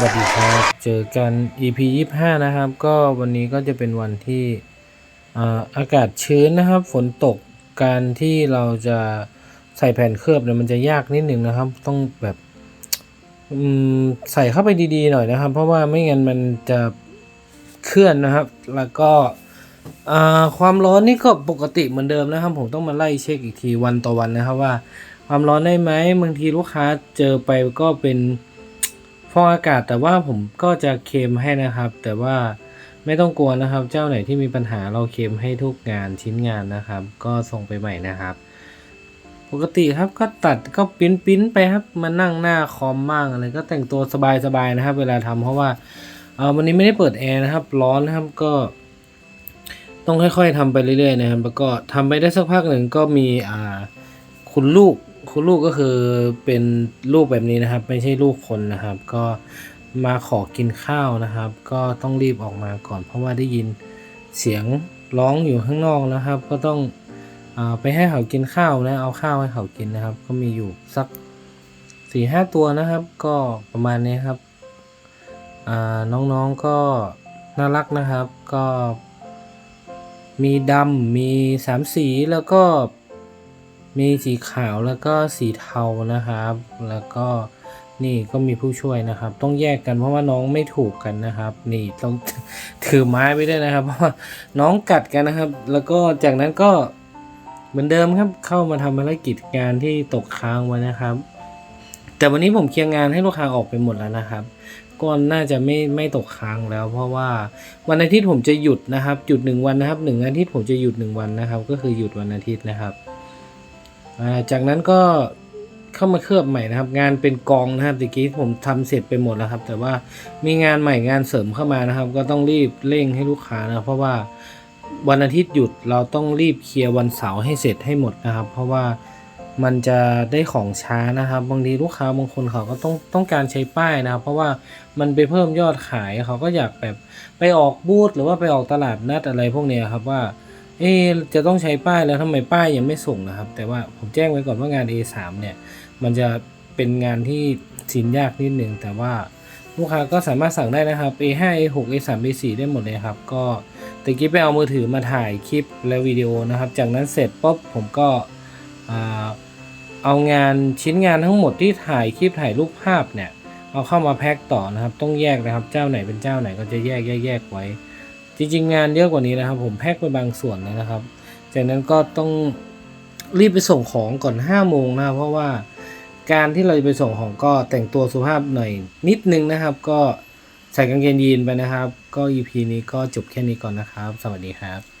สวัสดีครับ เจอกัน EP 25 นะครับ ก็วันนี้ก็จะเป็นวันที่อากาศชื้นนะครับ ฝนตกการที่เราจะใส่แผ่นเคลือบเนี่ยมันจะยากนิดหนึ่งนะครับ ต้องแบบใส่เข้าไปดีๆหน่อยนะครับ เพราะว่าไม่งั้นมันจะเคลื่อนนะครับ แล้วก็ความร้อนนี่ก็ปกติเหมือนเดิมนะครับ ผมต้องมาไล่เช็คอีกทีวันต่อวันนะครับว่า ความร้อนได้ไหมบางทีลูกค้าเจอไปก็เป็น ฟองอากาศแต่ว่าผมก็จะเคลมให้นะครับ แต่ว่าไม่ต้องกลัวนะครับ เจ้าไหนที่มีปัญหาเราเคลมให้ทุกงานชิ้นงานนะครับ ก็ส่งไปใหม่นะครับ ปกติครับก็ตัดก็ปิ้นปิ้นไปครับมานั่งหน้าคอมบ้างอะไรก็แต่งตัวสบายๆนะครับ เวลาทำเพราะว่าเออวันนี้ไม่ได้เปิดแอร์นะครับ ร้อนนะครับก็ต้องค่อยๆทำไปเรื่อยๆนะครับแล้วก็ทำไปได้สักพักหนึ่งก็มีอ่าคุณลูก คุณลูกก็คือเป็นลูกแบบนี้นะครับ ไม่ใช่ลูกคนนะครับ ก็มาขอกินข้าวนะครับ ก็ต้องรีบออกมาก่อน เพราะว่าได้ยินเสียงร้องอยู่ข้างนอกนะครับ ก็ต้องอไปให้เขากินข้าวนะ เอาข้าวให้เขากินนะครับ ก็มีอยู่สักสี่ห้าตัวนะครับ ก็ประมาณนี้ครับน้องๆก็น่ารักนะครับ ก็มีดำมีสามสีแล้วก็ มีสีขาวแล้วก็สีเทานะครับ แล้วก็นี่ก็มีผู้ช่วยนะครับ ต้องแยกกันเพราะว่าน้องไม่ถูกกันนะครับ นี่ต้องถือไม้ไปด้วยนะครับ เพราะว่าน้องกัดกันนะครับ แล้วก็จากนั้นก็เหมือนเดิมครับเข้ามาทำภารกิจงานที่ตกค้างไว้นะครับ แต่วันนี้ผมเคลียร์งานให้ลูกค้าออกไปหมดแล้วนะครับก็น่าจะไม่ไม่ตกค้างแล้ว เพราะว่าวันอาทิตย์ผมจะหยุดนะครับ หยุดหนึ่งวันนะครับหนึ่งอาทิตย์ผมจะหยุดหนึ่งวันนะครับ ก็คือหยุดวันอาทิตย์นะครับ จากนั้นก็เข้ามาเคลือบใหม่นะครับ งานเป็นกองนะครับตะกี้ผมทำเสร็จไปหมดแล้วครับ แต่ว่ามีงานใหม่งานเสริมเข้ามานะครับ ก็ต้องรีบเร่งให้ลูกค้านะเพราะว่าวันอาทิตย์หยุดเราต้องรีบเคลียร์วันเสาร์ให้เสร็จให้หมดนะครับ เพราะว่ามันจะได้ของช้านะครับ บางทีลูกค้าบางคนเขาก็ต้องต้องการใช้ป้ายนะครับ เพราะว่ามันไปเพิ่มยอดขายเขาก็อยากแบบไปออกบูธหรือว่าไปออกตลาดนัดอะไรพวกนี้ครับว่า เอจะต้องใช้ป้ายแล้วทำไมป้ายยังไม่ส่งนะครับ แต่ว่าผมแจ้งไว้ก่อนว่างาน A3 เนี่ย มันจะเป็นงานที่สินยากนิดนึง แต่ว่าลูกค้าก็สามารถสั่งได้นะครับ A5 A6 A3 A4 ได้หมดเลยครับ ก็ตะกี้ไปเอามือถือมาถ่ายคลิปและวิดีโอนะครับ จากนั้นเสร็จปุ๊บผมก็เอางานชิ้นงานทั้งหมดที่ถ่ายคลิปถ่ายรูปภาพเนี่ย เอาเข้ามาแพ็คต่อนะครับ ต้องแยกนะครับ เจ้าไหนเป็นเจ้าไหนก็จะแยกแยกแยกไว้ จริงๆงานเยอะกว่านี้นะครับ ผมแพ็คไปบางส่วนเลยนะครับ จากนั้นก็ต้องรีบไปส่งของก่อน5โมงนะครับเพราะว่าการที่เราจะไปส่งของก็แต่งตัวสุภาพหน่อยนิดนึงนะครับ ก็ใส่กางเกงยีนไปนะครับ ก็ EP นี้ก็จบแค่นี้ก่อนนะครับ สวัสดีครับ